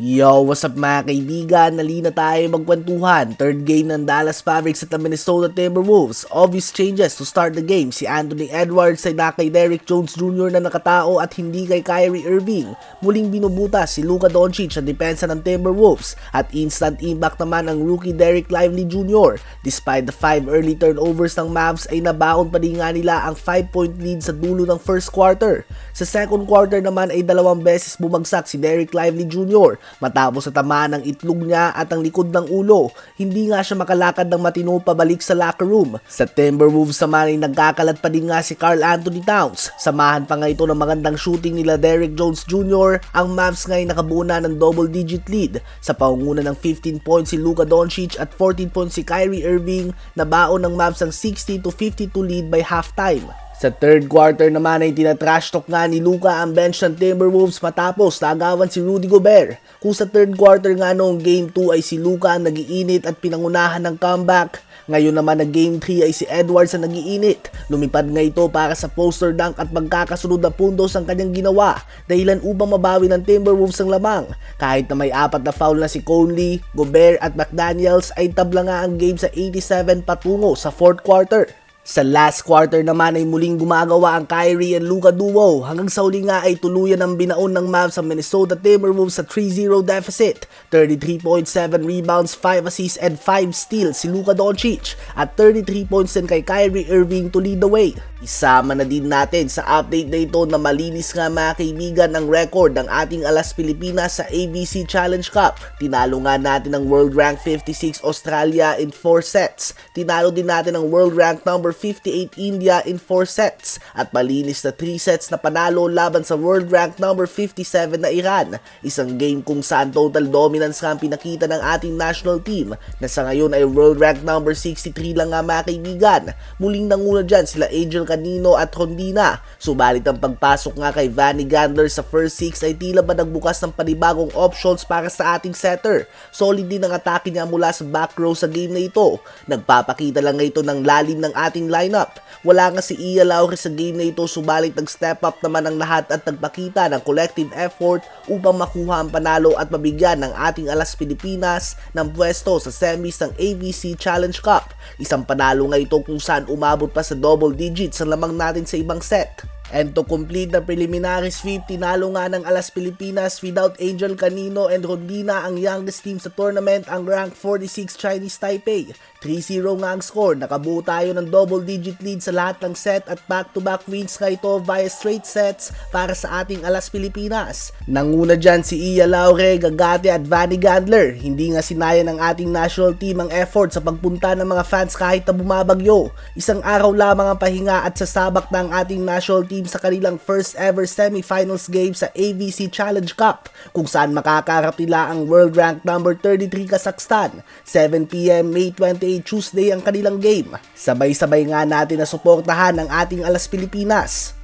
Yo, what's up mga kaibigan? Nali na tayo magkwentuhan. Third game ng Dallas Mavericks at the Minnesota Timberwolves. Obvious changes to start the game. Si Anthony Edwards ay na kay Derrick Jones Jr. na nakatao at hindi kay Kyrie Irving. Muling binubutas si Luka Doncic sa depensa ng Timberwolves at instant impact naman ang rookie Derrick Lively Jr. Despite the 5 early turnovers ng Mavs ay nabaon pa din nga nila ang 5 point lead sa dulo ng first quarter. Sa second quarter naman ay dalawang beses bumagsak si Derrick Lively Jr. matapos sa tamaan ng itlog niya at ang likod ng ulo. Hindi nga siya makalakad ng matino pabalik sa locker room. Sa Timberwolves naman ay nagkakalat pa din nga si Carl Anthony Towns. Samahan pa nga ito ng magandang shooting nila Derrick Jones Jr. Ang Mavs nga ay nakabuo na ng double digit lead. Sa paunguna ng 15 points si Luka Doncic at 14 points si Kyrie Irving nabaon ng Mavs ang 60 to 52 lead by halftime. Sa third quarter naman ay tinatrash talk nga ni Luka ang bench ng Timberwolves matapos nagawan si Rudy Gobert. Kung sa third quarter nga noong game 2 ay si Luka ang nagiinit at pinangunahan ng comeback, ngayon naman na game 3 ay si Edwards ang nagiinit. Lumipad nga ito para sa poster dunk at magkakasunod na puntos ang kanyang ginawa dahilan upang mabawi ng Timberwolves ang lamang. Kahit na may apat na foul na si Conley, Gobert at McDaniels ay tabla nga ang game sa 87 patungo sa fourth quarter. Sa last quarter naman ay muling gumagawa ang Kyrie and Luka duo hanggang sa uli nga ay tuluyan ang binaon ng Mavs sa Minnesota Timberwolves sa 3-0 deficit. 33.7 rebounds, 5 assists and 5 steals si Luka Doncic at 33 points din kay Kyrie Irving to lead the way. Isama na din natin sa update na ito na malinis nga mga kaibigan ang record ng ating Alas Pilipinas sa ABC Challenge Cup. Tinalo nga natin ang World Rank 56 Australia in 4 sets. Tinalo din natin ang World Rank number 58 India in 4 sets. At malinis na 3 sets na panalo laban sa World Rank number 57 na Iran. Isang game kung saan total dominance ang pinakita ng ating national team na sa ngayon ay World Rank number 63 lang nga mga kaibigan. Muling nanguna dyan sila Angel Canino at Rondina. Subalit ang pagpasok nga kay Vanny Gandler sa first six ay tila ba nagbukas ng panibagong options para sa ating setter. Solid din ang atake niya mula sa back row sa game na ito. Nagpapakita lang ito ng lalim ng ating lineup. Wala nga si Ia Laure sa game na ito subalit nag-step up naman ang lahat at nagpakita ng collective effort upang makuha ang panalo at mabigyan ng ating Alas Pilipinas ng pwesto sa semis ng ABC Challenge Cup. Isang panalo nga ito kung saan umabot pa sa double digits ang lamang natin sa ibang set. And to complete the preliminary sweep, tinalo nga ng Alas Pilipinas without Angel Canino and Rondina ang youngest team sa tournament ang rank 46 Chinese Taipei. 3-0 nga ang score, nakabuo tayo ng double digit lead sa lahat ng set at back-to-back wins nga ito via straight sets para sa ating Alas Pilipinas. Nanguna dyan si Iya Laure, Gagate at Vanny Gandler. Hindi nga sinaya ng ating national team ang effort sa pagpunta ng mga fans kahit na bumabagyo. Isang araw lamang ang pahinga at sasabak na ang ating national team sa kanilang first ever semifinals game sa ABC Challenge Cup kung saan makakarap nila ang world rank number 33 Kazakhstan. 7pm May 28 Tuesday ang kanilang game. Sabay-sabay nga natin na suportahan ang ating Alas Pilipinas.